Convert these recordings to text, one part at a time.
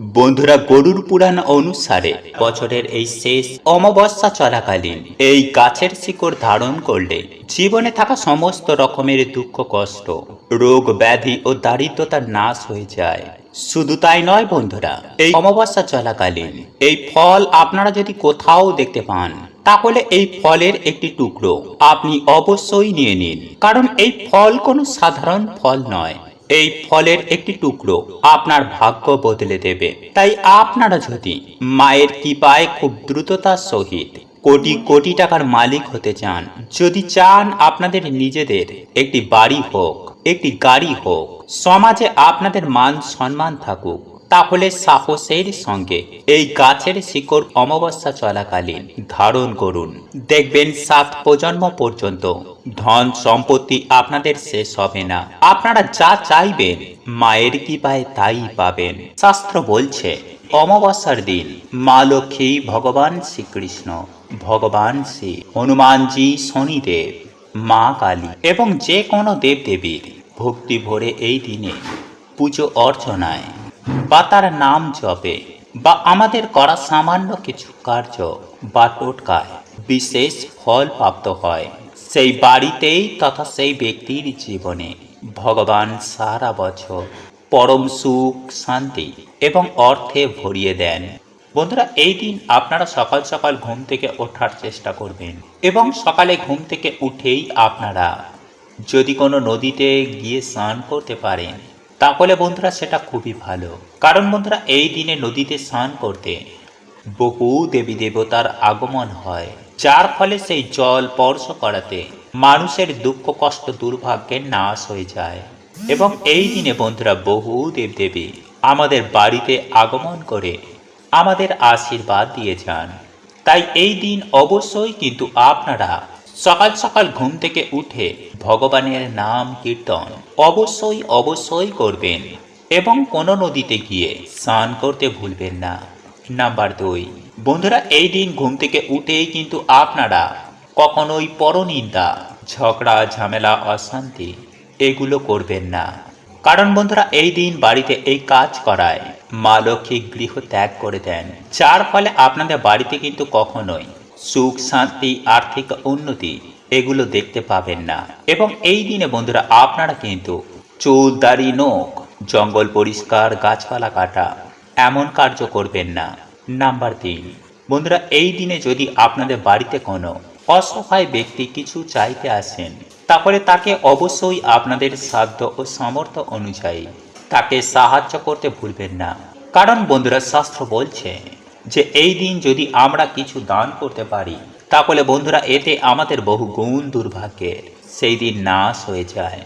বন্ধুরা গরুর পুরাণ অনুসারে বছরের এই শেষ অমাবস্যা চলাকালীন এই গাছের শিকড় ধারণ করলে জীবনে থাকা সমস্ত রকমের দুঃখ, কষ্ট, রোগ, ব্যাধি ও দারিদ্রতার নাশ হয়ে যায়। শুধু তাই নয় বন্ধুরা, এই অমাবস্যা চলাকালীন এই ফল আপনারা যদি কোথাও দেখতে পান, তাহলে এই ফলের একটি টুকরো আপনি অবশ্যই নিয়ে নিন। কারণ এই ফল কোনো সাধারণ ফল নয়। এই ফলের একটি টুকরো আপনার ভাগ্য বদলে দেবে। তাই আপনারা যদি মায়ের কৃপায় খুব দ্রুততার সহিত কোটি কোটি টাকার মালিক হতে চান, যদি চান আপনাদের নিজেদের একটি বাড়ি হোক, একটি গাড়ি হোক, সমাজে আপনাদের মান সম্মান থাকুক তাহলে সাহসের সঙ্গে এই গাছের শিকড় অমাবস্যা চলাকালীন ধারণ করুন। দেখবেন সাত প্রজন্ম পর্যন্ত ধন সম্পত্তি আপনাদের শেষ হবে না। আপনারা যা চাইবেন মায়ের কৃপায় তাই পাবেন। শাস্ত্র বলছে, অমাবস্যার দিন মা লক্ষ্মী ভগবান শ্রীকৃষ্ণ, ভগবান শ্রী হনুমানজি শনিদেব, মা কালী এবং যে কোনো দেবদেবীর ভক্তি ভরে এই দিনে পুজো অর্চনায় বা তার নাম জপে, বা আমাদের করা সামান্য কিছু কার্য বা টোটকায় বিশেষ ফল প্রাপ্ত হয়, সেই বাড়িতেই তথা সেই ব্যক্তির জীবনে ভগবান সারা বছর পরম সুখ, শান্তি এবং অর্থে ভরিয়ে দেন। বন্ধুরা, এই দিন আপনারা সকাল সকাল ঘুম থেকে ওঠার চেষ্টা করবেন এবং সকালে ঘুম থেকে উঠেই আপনারা যদি কোনো নদীতে গিয়ে স্নান করতে পারেন তাহলে বন্ধুরা সেটা খুবই ভালো। কারণ বন্ধুরা এই দিনে নদীতে স্নান করতে বহু দেবী দেবতার আগমন হয়। যার ফলে সেই জল স্পর্শ করাতে মানুষের দুঃখ, কষ্ট দুর্ভাগ্যের নাশ হয়ে যায়। এবং এই দিনে বন্ধুরা বহু দেবদেবী আমাদের বাড়িতে আগমন করে আমাদের আশীর্বাদ দিয়ে যান। তাই এই দিন অবশ্যই কিন্তু আপনারা সকাল সকাল ঘুম থেকে উঠে ভগবানের নাম কীর্তন অবশ্যই অবশ্যই করবেন এবং কোনো নদীতে গিয়ে স্নান করতে ভুলবেন না। নাম্বার দুই, বন্ধুরা, এই দিন ঘুম থেকে উঠেই কিন্তু আপনারা কখনোই পরনিন্দা, ঝগড়া, ঝামেলা, অশান্তি এগুলো করবেন না। কারণ বন্ধুরা, এই দিন বাড়িতে এই কাজ করায়। মা লক্ষ্মী গৃহ ত্যাগ করে দেন। যার ফলে আপনাদের বাড়িতে কিন্তু কখনোই সুখ, শান্তি, আর্থিক উন্নতি, এগুলো দেখতে পাবেন না। এবং এই দিনে বন্ধুরা, আপনারা কিন্তু চুল নোখ, জঙ্গল পরিষ্কার, গাছপালা কাটা, এমন কার্য করবেন না। নাম্বার তিন, বন্ধুরা, এই দিনে যদি আপনাদের বাড়িতে কোনো অসহায় ব্যক্তি কিছু চাইতে আসেন, তাহলে তাকে অবশ্যই আপনাদের সাধ্য ও সামর্থ্য অনুযায়ী তাকে সাহায্য করতে ভুলবেন না। কারণ বন্ধুরা, শাস্ত্র বলছে যে এই দিন যদি আমরা কিছু দান করতে পারি, তাহলে বন্ধুরা, এতে আমাদের বহু গুণ দুর্ভাগ্যের সেই দিন নাশ হয়ে যায়।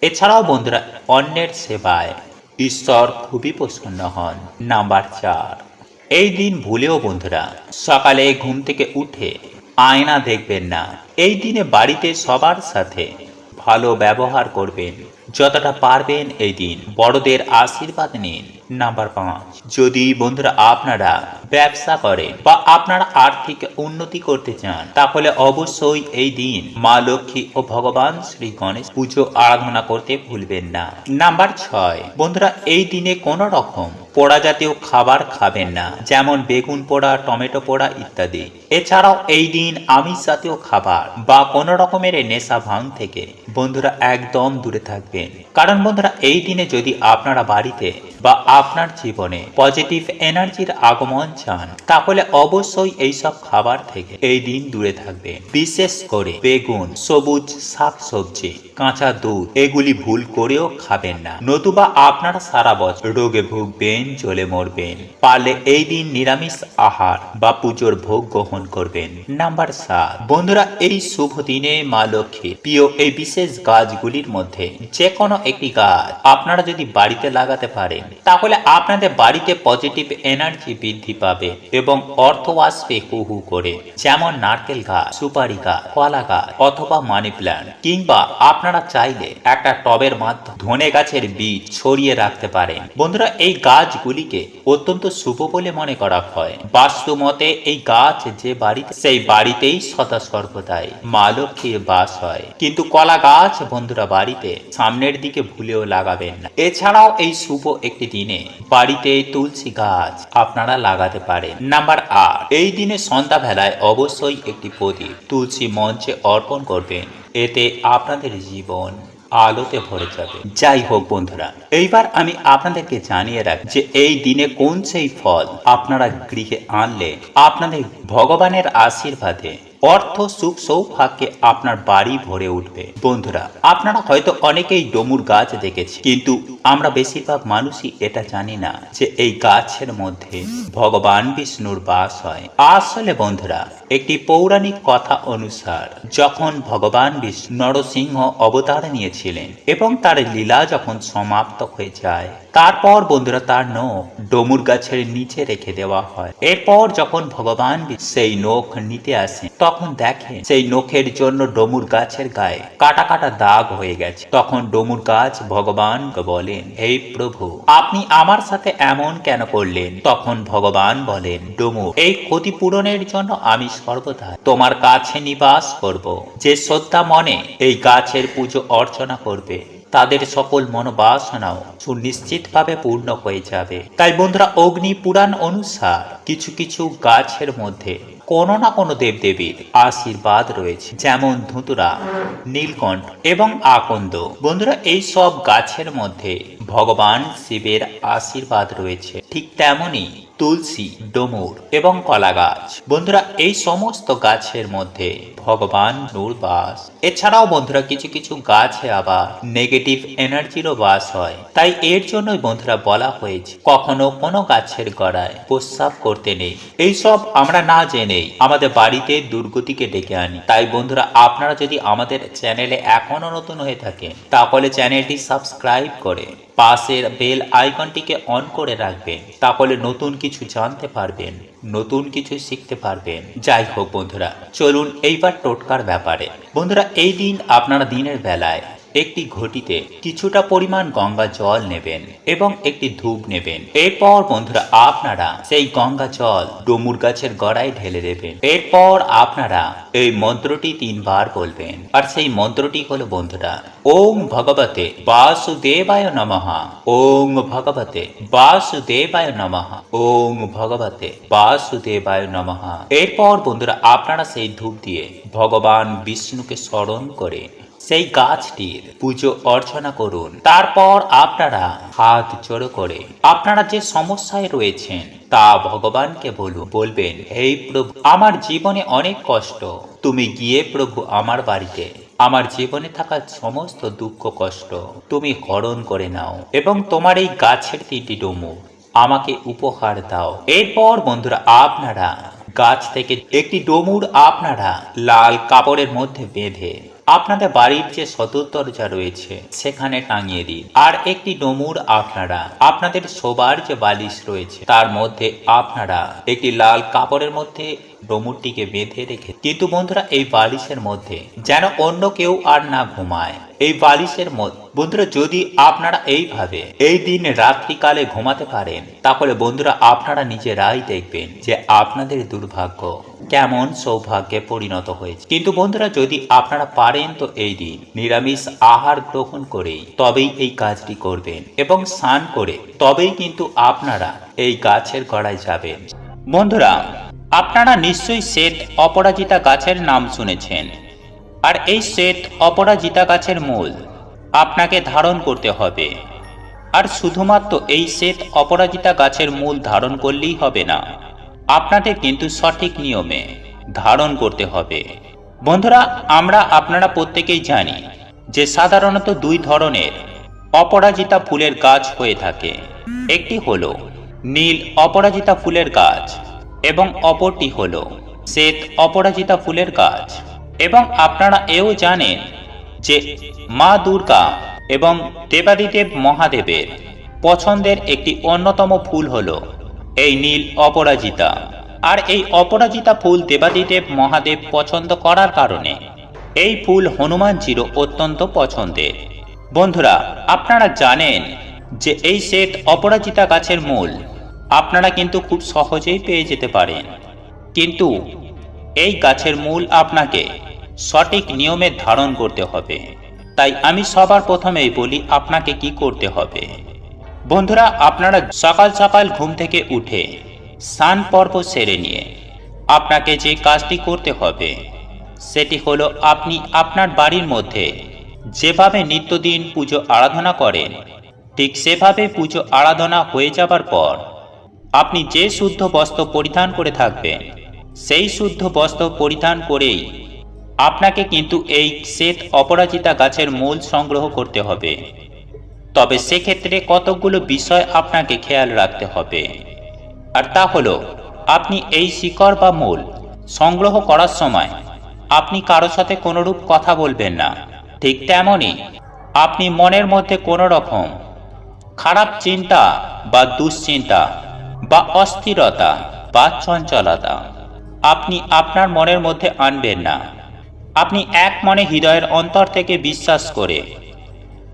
এছাড়াও বন্ধুরা, অন্যের সেবায় ঈশ্বর খুবই প্রসন্ন হন। নাম্বার চার, এই দিন ভুলেও বন্ধুরা, সকালে ঘুম থেকে উঠে আয়না দেখবেন না। এই দিনে বাড়িতে সবার সাথে ভালো ব্যবহার করবেন। যতটা পারবেন এই দিন। বড়দের আশীর্বাদ নিন। নাম্বার পাঁচ। যদি বন্ধুরা আপনারা ব্যবসা করেন বা আপনারা আর্থিক উন্নতি করতে চান, তাহলে অবশ্যই এই দিন মা লক্ষ্মী ও ভগবান শ্রী গণেশ পুজো আরাধনা করতে ভুলবেন না। নাম্বার ছয়, বন্ধুরা এই দিনে কোনো রকম পোড়া জাতীয় খাবার খাবেন না, যেমন বেগুন পোড়া, টমেটো পোড়া ইত্যাদি। এছাড়াও এই দিন আমিষ জাতীয় খাবার বা কোনো রকমের নেশা ভাঙ থেকে বন্ধুরা একদম দূরে থাকবেন। কারণ বন্ধুরা, এই দিনে যদি আপনারা বাড়িতে বা আপনার জীবনে পজিটিভ এনার্জির আগমন চান, তাহলে অবশ্যই এইসব খাবার থেকে এই দিন দূরে থাকবেন। বিশেষ করে বেগুন, সবুজ শাক সবজি কাঁচা দুধ, এগুলি ভুল করেও খাবেন না। নতুবা আপনারা সারা বছর রোগে ভুগবেন চলে মরবেন। পারলে এই দিন নিরামিষ আহার বা পুজোর ভোগ গ্রহণ করবেন। নাম্বার সাত। বন্ধুরা, এই শুভ দিনে মা লক্ষ্মী প্রিয় এই বিশেষ গাছগুলির মধ্যে যে কোনো একটি গাছ আপনারা যদি বাড়িতে লাগাতে পারেন, তাহলে আপনাদের বাড়িতে পজিটিভ এনার্জি বৃদ্ধি পাবে এবং অর্থ আসবে হু হু করে। যেমন নারকেল গাছ, সুপারি গাছ, কলা গাছ অথবা মানি প্ল্যান্ট কিংবা আপনারা চাইলে একটা টবের মাধ্যমে ধনে গাছের বীজ ছড়িয়ে রাখতে পারেন। বন্ধুরা, এই গাছ গাছগুলিকে অত্যন্ত শুভ বলে মনে করা হয়। বাস্তু মতে এই গাছ যে বাড়িতে সেই বাড়িতেই সদা সর্বদাই মা লক্ষ্মীর বাস হয়। কিন্তু কলা গাছ বন্ধুরা বাড়িতে সামনের দিকে ভুলেও লাগাবেন না। এছাড়াও এই শুভ একটি দিনে বাড়িতে তুলসী গাছ আপনারা লাগাতে পারেন। নাম্বার আট, এই দিনে সন্ধ্যাবেলায় অবশ্যই একটি প্রদীপ তুলসী মঞ্চে অর্পণ করবেন। এতে আপনাদের জীবন আলোতে ভরে যাবে। যাই হোক বন্ধুরা, এইবার আমি আপনাদেরকে জানিয়ে রাখি যে এই দিনে কোন সেই ফল আপনারা গৃহে আনলে আপনাদের ভগবানের আশীর্বাদে অর্থ সুখ সৌভাগ্যে আপনার বাড়ি ভরে উঠবে। বন্ধুরা, আপনারা হয়তো অনেকেই ডমুর গাছ দেখেছি কিন্তু আমরা বেশিরভাগ মানুষই এটা জানি না যে এই গাছের মধ্যে ভগবান বিষ্ণুর বাস হয়। আসলে বন্ধুরা, একটি পৌরাণিক কথা অনুসার, যখন ভগবান বিষ্ণু নরসিংহ অবতার নিয়েছিলেন এবং তার লীলা যখন সমাপ্ত হয়ে যায়, তারপর বন্ধুরা তার নখ ডমুর গাছের নিচে রেখে দেওয়া হয়। এরপর যখন ভগবান সেই নখ নিতে আসেন, তখন দেখেন সেই নখের জন্য ডমুর গাছের গায়ে কাটা কাটা দাগ হয়ে গেছে, তখন ডমুর গাছ ভগবান বলেন, হে প্রভু, আপনি আমার সাথে এমন কেন করলেন? তখন ভগবান বলেন, ডমু, এই ক্ষতিপূরণের জন্য আমি সর্বদা তোমার কাছে নিবাস করব। যে শ্রদ্ধা মনে এই গাছের পুজো অর্চনা করবে, তাদের সকল মনোবাসনাও সুনিশ্চিতভাবে পূর্ণ হয়ে যাবে। তাই বন্ধুরা, অগ্নি পুরাণ অনুসার কিছু কিছু গাছের মধ্যে কোনো না কোনো দেবদেবীর আশীর্বাদ রয়েছে, যেমন ধুতুরা, নীলকণ্ঠ এবং আকন্দ। বন্ধুরা, এই সব গাছের মধ্যে ভগবান শিবের আশীর্বাদ রয়েছে। ঠিক তেমনি তুলসী, ডমুর এবং কলা গাছ বন্ধুরা, এই সমস্ত গাছের মধ্যে ভগবান নূর বাস। এছাড়াও বন্ধুরা, কিছু কিছু গাছে আবার নেগেটিভ এনার্জিরও বাস হয়। তাই এর জন্যই বন্ধুরা বলা হয়েছে, কখনো কোনো গাছের গড়ায় প্রস্রাব করতে নেই। এইসব আমরা না জেনেই আমাদের বাড়িতে দুর্গতিকে ডেকে আনি। তাই বন্ধুরা, আপনারা যদি আমাদের চ্যানেলে এখনও নতুন হয়ে থাকেন, তাহলে চ্যানেলটি সাবস্ক্রাইব করে পাশের বেল আইকনটিকে অন করে রাখবেন, তাহলে নতুন কিছু জানতে পারবেন, নতুন কিছু শিখতে পারবেন। যাই হোক বন্ধুরা, চলুন এইবার টোটকার ব্যাপারে। বন্ধুরা, এই দিন আপনারা দিনের বেলায় একটি ঘটিতে কিছুটা পরিমাণ গঙ্গা জল নেবেন এবং একটি ধূপ নেবেন। এরপর বন্ধুরা, আপনারা সেই গঙ্গা জল ডুমুর গাছের গড়ায় ঢেলে দেবেন। এরপর আপনারা এই মন্ত্রটি তিনবার বলবেন। আর সেই মন্ত্রটি হলো বন্ধুরা, ওম ভগবতে বাসুদেবায় নমহা ওম ভগবতে বাসুদেবায় নমহা ওম ভগবতে বাসুদেবায় নমহা এরপর বন্ধুরা, আপনারা সেই ধূপ দিয়ে ভগবান বিষ্ণুকে স্মরণ করে সেই গাছটির পুজো অর্চনা করুন। তারপর আপনারা হাত জোড়ো করে আপনারা যে সমস্যায় রয়েছেন তা ভগবানকে বলুন, বলবেন, হে প্রভু, আমার জীবনে অনেক কষ্ট। তুমি গিয়ে প্রভু আমার বাড়িতে। আমার জীবনে থাকা সমস্ত দুঃখ কষ্ট তুমি হরণ করে নাও এবং তোমার এই গাছের তিনটি ডমু আমাকে উপহার দাও। এরপর বন্ধুরা, আপনারা গাছ থেকে একটি ডমুর আপনারা লাল কাপড়ের মধ্যে বেঁধে আপনাদের বাড়ির যে সদর দরজা রয়েছে, সেখানে টাঙিয়ে দিন। আর একটি ডমুর আপনারা, আপনাদের শোবার যে বালিশ রয়েছে, তার মধ্যে আপনারা একটি লাল কাপড়ের মধ্যে ডমুরটিকে বেঁধে রেখে কিন্তু বন্ধুরা এই বালিশের মধ্যে, যেন অন্য কেউ আর না ঘুমায়। এই বালিশের মধ্যে, বন্ধুরা, যদি আপনারা এইভাবে এই দিন রাত্রিকালে ঘুমাতে পারেন, তাহলে বন্ধুরা আপনারা নিজেরাই দেখবেন যে আপনাদের দুর্ভাগ্য কেমন সৌভাগ্যে পরিণত হয়েছে। কিন্তু বন্ধুরা, যদি আপনারা পারেন তো এই দিন নিরামিষ আহার গ্রহণ করেই তবেই এই কাজটি করবেন এবং স্নান করে তবেই কিন্তু আপনারা এই গাছের গড়ায় যাবেন। বন্ধুরা আপনারা নিশ্চয়ই শ্বেত অপরাজিতা গাছের নাম শুনেছেন। আর এই শ্বেত অপরাজিতা গাছের মূল আপনাকে ধারণ করতে হবে। আর শুধুমাত্র এই শ্বেত অপরাজিতা গাছের মূল ধারণ করলেই হবে না, আপনাদের কিন্তু সঠিক নিয়মে ধারণ করতে হবে। বন্ধুরা, আমরা আপনারা প্রত্যেকেই জানি যে সাধারণত দুই ধরনের অপরাজিতা ফুলের গাছ হয়ে থাকে। একটি হলো নীল অপরাজিতা ফুলের গাছ এবং অপরটি হলো শ্বেত অপরাজিতা ফুলের গাছ। এবং আপনারা এও জানেন যে মা দুর্গা এবং দেবাদিদেব মহাদেবের পছন্দের একটি অন্যতম ফুল হল এই নীল অপরাজিতা। আর এই অপরাজিতা ফুল দেবাদিদেব মহাদেব পছন্দ করার কারণে এই ফুল হনুমানজিরও অত্যন্ত পছন্দের। বন্ধুরা, আপনারা জানেন যে এই শ্বেত অপরাজিতা গাছের মূল আপনারা কিন্তু খুব সহজেই পেয়ে যেতে পারেন। কিন্তু এই গাছের মূল আপনাকে সঠিক নিয়মে ধারণ করতে হবে। তাই আমি সবার প্রথমেই বলি আপনাকে কি করতে হবে। বন্ধুরা, আপনারা সকাল সকাল ঘুম থেকে উঠে স্নান পর্ব সেরে নিয়ে আপনাকে যে কাজটি করতে হবে, সেটি হলো আপনি আপনার বাড়ির মধ্যে যেভাবে নিত্যদিন পুজো আরাধনা করেন, ঠিক সেভাবে পুজো আরাধনা হয়ে যাবার পর আপনি যে শুদ্ধ বস্ত্র পরিধান করে থাকবেন, সেই শুদ্ধ বস্ত্র পরিধান করেই আপনাকে কিন্তু এই শ্বেত অপরাজিতা গাছের মূল সংগ্রহ করতে হবে। তবে সেক্ষেত্রে কতকগুলো বিষয় আপনাকে খেয়াল রাখতে হবে। আর তা হলো, আপনি এই শিকড় বা মূল সংগ্রহ করার সময় আপনি কারও সাথে কোনোরূপ কথা বলবেন না। ঠিক তেমনই আপনি মনের মধ্যে কোনো রকম খারাপ চিন্তা বা দুশ্চিন্তা বা অস্থিরতা বা চঞ্চলতা। আপনি আপনার মনের মধ্যে আনবেন না। আপনি এক মনে হৃদয়ের অন্তর থেকে বিশ্বাস করে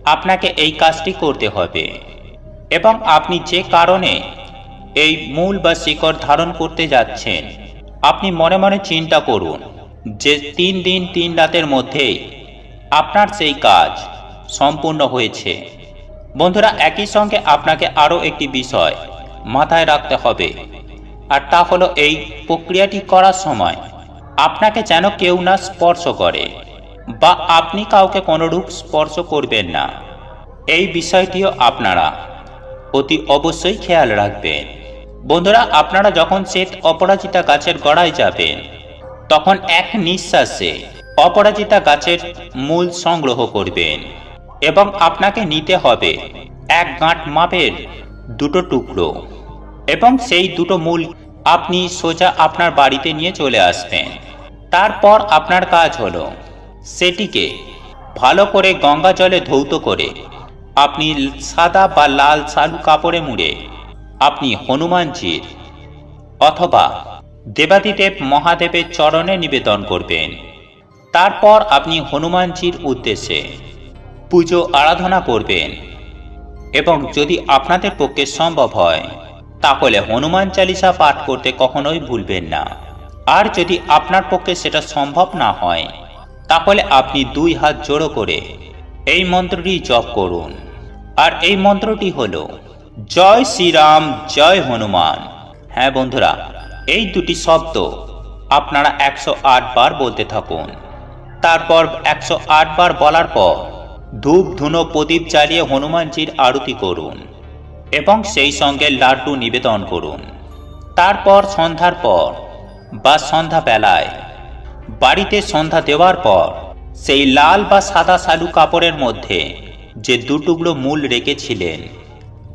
আপনাকে এই কাজটি করতে হবে এবং আপনি যে কারণে এই মূল বা শিকড় ধারণ করতে যাচ্ছেন, আপনি মনে মনে চিন্তা করুন যে তিন দিন, তিন রাতের মধ্যেই আপনার সেই কাজ সম্পূর্ণ হয়েছে। বন্ধুরা, একই সঙ্গে আপনাকে আরও একটি বিষয় মাথায় রাখতে হবে। আর তা হলো এই প্রক্রিয়াটি করার সময় আপনাকে যেন কেউ না স্পর্শ করে বা আপনি কাউকে কোনোরূপ স্পর্শ করবেন না। এই বিষয়টিও আপনারা অতি অবশ্যই খেয়াল রাখবেন। বন্ধুরা, আপনারা যখন শ্বেত অপরাজিতা গাছের গড়ায় যাবেন, তখন এক নিঃশ্বাসে অপরাজিতা গাছের মূল সংগ্রহ করবেন এবং আপনাকে নিতে হবে এক গাঁট মাপের দুটো টুকরো এবং সেই দুটো মূল আপনি সোজা আপনার বাড়িতে নিয়ে চলে আসবেন। তারপর আপনার কাজ হলো সেটিকে ভালো করে গঙ্গা জলে ধৌত করে আপনি সাদা বা লাল শালু কাপড়ে মুড়ে আপনি হনুমানজির অথবা দেবাদিদেব মহাদেবের চরণে নিবেদন করবেন। তারপর আপনি হনুমানজির উদ্দেশ্যে পুজো আরাধনা করবেন। এবং যদি আপনাদের পক্ষে সম্ভব হয়, তাহলে হনুমান চালিসা পাঠ করতে কখনোই ভুলবেন না। আর যদি আপনার পক্ষে সেটা সম্ভব না হয়, তাহলে আপনি দুই হাত জোড়ো করে এই মন্ত্রটি জপ করুন। আর এই মন্ত্রটি হল, জয় শ্রীরাম, জয় হনুমান। হ্যাঁ বন্ধুরা, এই দুটি শব্দ আপনারা একশো আট বার বলতে থাকুন। তারপর একশো আট বার বলার পর ধূপ ধুনো প্রদীপ জ্বালিয়ে হনুমানজির আরতি করুন এবং সেই সঙ্গে লাড্ডু নিবেদন করুন। তারপর সন্ধ্যার পর বা সন্ধ্যা বেলায় বাড়িতে সন্ধ্যা দেওয়ার পর, সেই লাল বা সাদা সালু কাপড়ের মধ্যে যে দুটুকরো মূল রেখেছিলেন,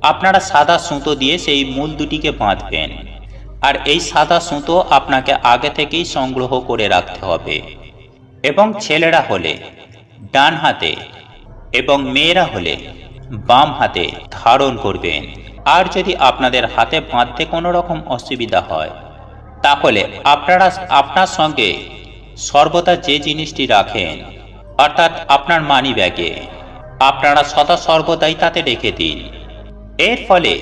আপনারা সাদা সুতো দিয়ে সেই মূল দুটিকে বাঁধবেন। আর এই সাদা সুতো আপনাকে আগে থেকেই সংগ্রহ করে রাখতে হবে। এবং ছেলেরা হলে ডান হাতে এবং মেয়েরা হলে বাম হাতে ধারণ করবেন। আর যদি আপনাদের হাতে বাঁধতে কোনো রকম অসুবিধা হয়, তাহলে আপনারা আপনার সঙ্গে সর্বদা যে জিনিসটি রাখেন, অর্থাৎ আপনার মানি ব্যাগে আপনারা সদা সর্বদাই তাতে রেখে দিন। এর ফলে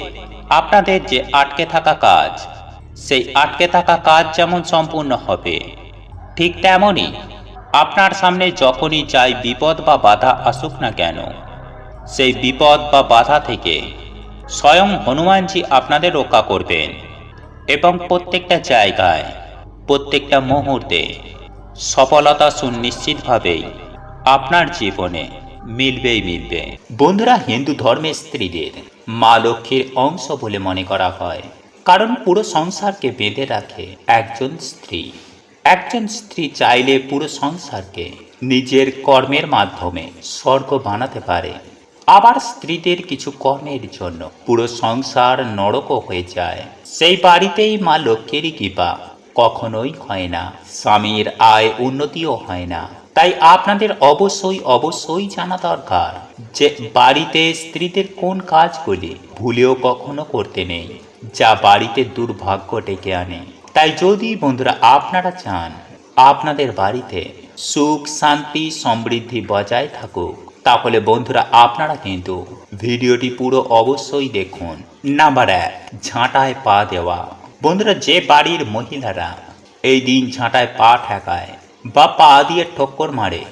আপনাদের যে আটকে থাকা কাজ, সেই আটকে থাকা কাজ যেমন সম্পূর্ণ হবে, ঠিক তেমনই আপনার সামনে যখনই যাই বিপদ বা বাধা আসুক না কেন, সেই বিপদ বা বাধা থেকে স্বয়ং হনুমানজি আপনাদের রক্ষা করবেন এবং প্রত্যেকটা জায়গায়, প্রত্যেকটা মুহূর্তে সফলতা সুনিশ্চিতভাবেই আপনার জীবনে মিলবেই মিলবে। বন্ধুরা, হিন্দু ধর্মের স্ত্রীদের মা লক্ষ্মীর অংশ বলে মনে করা হয়, কারণ পুরো সংসারকে বেঁধে রাখে একজন স্ত্রী। একজন স্ত্রী চাইলে পুরো সংসারকে নিজের কর্মের মাধ্যমে স্বর্গ বানাতে পারে। আবার স্ত্রীদের কিছু কর্মের জন্য পুরো সংসার নরক হয়ে যায়। সেই বাড়িতেই মা লক্ষ্মীর কৃপা কখনোই হয় না, স্বামীর আয় উন্নতিও হয় না। তাই আপনাদের অবশ্যই অবশ্যই জানা দরকার যে বাড়িতে স্ত্রীদের কোন কাজগুলি ভুলেও কখনো করতে নেই, যা বাড়িতে দুর্ভাগ্য ডেকে আনে। তাই যদি বন্ধুরা আপনারা চান আপনাদের বাড়িতে সুখ, শান্তি, সমৃদ্ধি বজায় থাকুক, তাহলে বন্ধুরা আপনারা কিন্তু ভিডিওটি পুরো অবশ্যই দেখুন। নাম্বার এক, ঝাঁটায় পা দেওয়া। বন্ধুরা, যে বাড়ির মহিলারা এই দিন ঝাঁটায় পা ঠেকায় বা পা দিয়ে ঠক্কর মারে,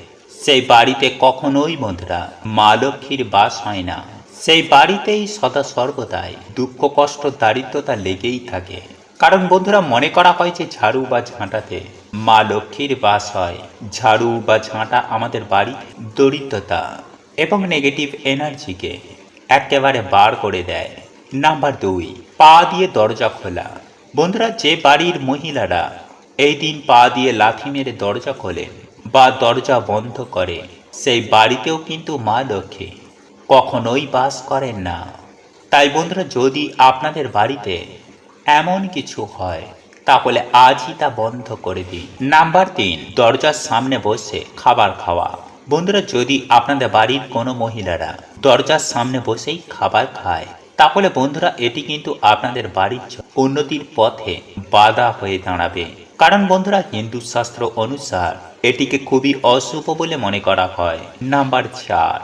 সেই বাড়িতে কখনোই বন্ধুরা মা লক্ষ্মীর বাস হয় না। সেই বাড়িতেই সদা সর্বদাই দুঃখ, কষ্ট, দারিদ্রতা লেগেই থাকে। কারণ বন্ধুরা মনে করা হয় যে ঝাড়ু বা ঝাঁটাতে মা লক্ষ্মীর বাস হয়। ঝাড়ু বা ঝাঁটা আমাদের বাড়ি দরিদ্রতা এবং নেগেটিভ এনার্জিকে একেবারে বার করে দেয়। নাম্বার দুই, পা দিয়ে দরজা খোলা। বন্ধুরা, যে বাড়ির মহিলারা এই দিন পা দিয়ে লাথি মেরে দরজা খোলেন বা দরজা বন্ধ করে, সেই বাড়িতেও কিন্তু মা লক্ষ্মী কখনোই বাস করেন না। তাই বন্ধুরা, যদি আপনাদের বাড়িতে এমন কিছু হয়, তাহলে আজই তা বন্ধ করে দিন নাম্বার তিন, দরজার সামনে বসে খাবার খাওয়া। বন্ধুরা, যদি আপনাদের বাড়ির কোনো মহিলারা দরজার সামনে বসেই খাবার খায়, তাহলে বন্ধুরা, এটি কিন্তু আপনাদের বাড়ির উন্নতির পথে বাধা হয়ে দাঁড়াবে। কারণ বন্ধুরা, হিন্দু শাস্ত্র অনুসার এটিকে খুবই অশুভ বলে মনে করা হয়। নাম্বার চার,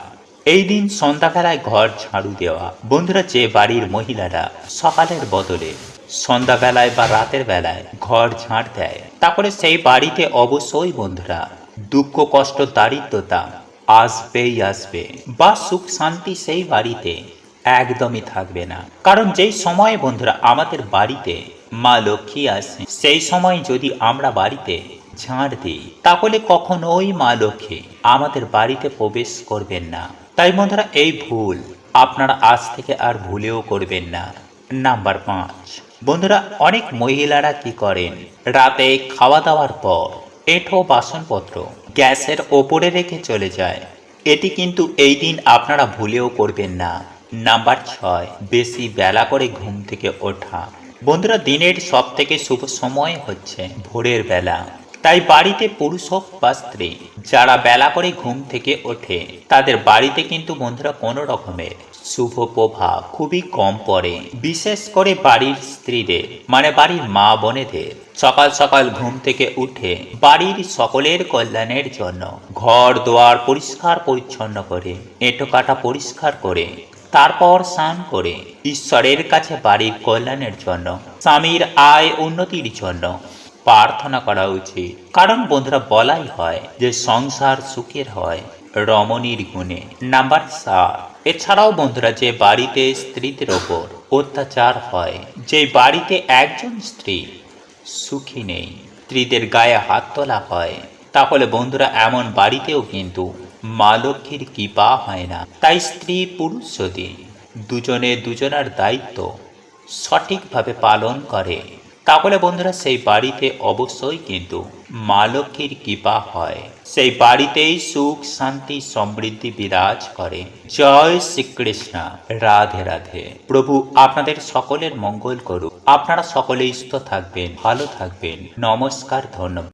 এই দিন সন্ধ্যাবেলায় ঘর ঝাড়ু দেওয়া। বন্ধুরা, যে বাড়ির মহিলারা সকালের বদলে সন্ধ্যাবেলায় বা রাতের বেলায় ঘর ঝাঁট দেয়। তারপরে সেই বাড়িতে অবশ্যই বন্ধুরা, দুঃখ, কষ্ট, দারিদ্রতা আসবেই আসবে বা সুখ, শান্তি সেই বাড়িতে একদমই থাকবে না। কারণ যেই সময়ে বন্ধুরা আমাদের বাড়িতে মা লক্ষ্মী আসে, সেই সময় যদি আমরা বাড়িতে ঝাঁট দিই, তাহলে কখনোই মা লক্ষ্মী আমাদের বাড়িতে প্রবেশ করবেন না। তাই বন্ধুরা, এই ভুল আপনারা আজ থেকে আর ভুলেও করবেন না। নাম্বার পাঁচ বন্ধুরা, অনেক মহিলারা কি করেন? রাতে খাওয়া দাওয়ার পর এঁঠো বাসনপত্র গ্যাসের ওপরে রেখে চলে যায়। এটি কিন্তু এই দিন আপনারা ভুলেও করবেন না। নাম্বার ছয়, বেশি বেলা করে ঘুম থেকে ওঠা। বন্ধুরা, দিনের সব থেকে শুভ সময় হচ্ছে ভোরের বেলা। তাই বাড়িতে পুরুষ হোক বা স্ত্রী, যারা বেলা করে ঘুম থেকে ওঠে, তাদের বাড়িতে কিন্তু বন্ধুরা কোনো রকমের শুভ প্রভাব খুবই কম পড়ে। বিশেষ করে বাড়ির স্ত্রীদের মানে বাড়ির মা বোনেদের। সকাল সকাল ঘুম থেকে উঠে বাড়ির সকলের কল্যাণের জন্য ঘর, দোয়ার পরিষ্কার পরিচ্ছন্ন করে, এঁটো কাটা পরিষ্কার করে, তারপর স্নান করে ঈশ্বরের কাছে বাড়ির কল্যাণের জন্য, স্বামীর আয় উন্নতির জন্য প্রার্থনা করা উচিত। কারণ বন্ধুরা, বলাই হয় যে সংসার সুখের হয় রমণীর গুণে। নাম্বার সাত এছাড়াও বন্ধুরা, যে বাড়িতে স্ত্রীদের ওপর অত্যাচার হয়, যে বাড়িতে একজন স্ত্রী সুখী নেই, স্ত্রীদের গায়ে হাত তোলা হয়, তাহলে বন্ধুরা, এমন বাড়িতেও কিন্তু মা লক্ষ্মীর কৃপা হয় না। তাই স্ত্রী পুরুষ যদি দুজনে দুজনার দায়িত্ব সঠিকভাবে পালন করে তাহলে বন্ধুরা সেই বাড়িতে অবশ্যই কিন্তু মা লক্ষ্মীর কৃপা হয়। সেই বাড়িতেই সুখ, শান্তি, সমৃদ্ধি বিরাজ করে। জয় শ্রীকৃষ্ণ। রাধে রাধে। প্রভু, আপনাদের সকলের মঙ্গল করুক। আপনারা সকলে সুস্থ থাকবেন, ভালো থাকবেন। নমস্কার, ধন্যবাদ।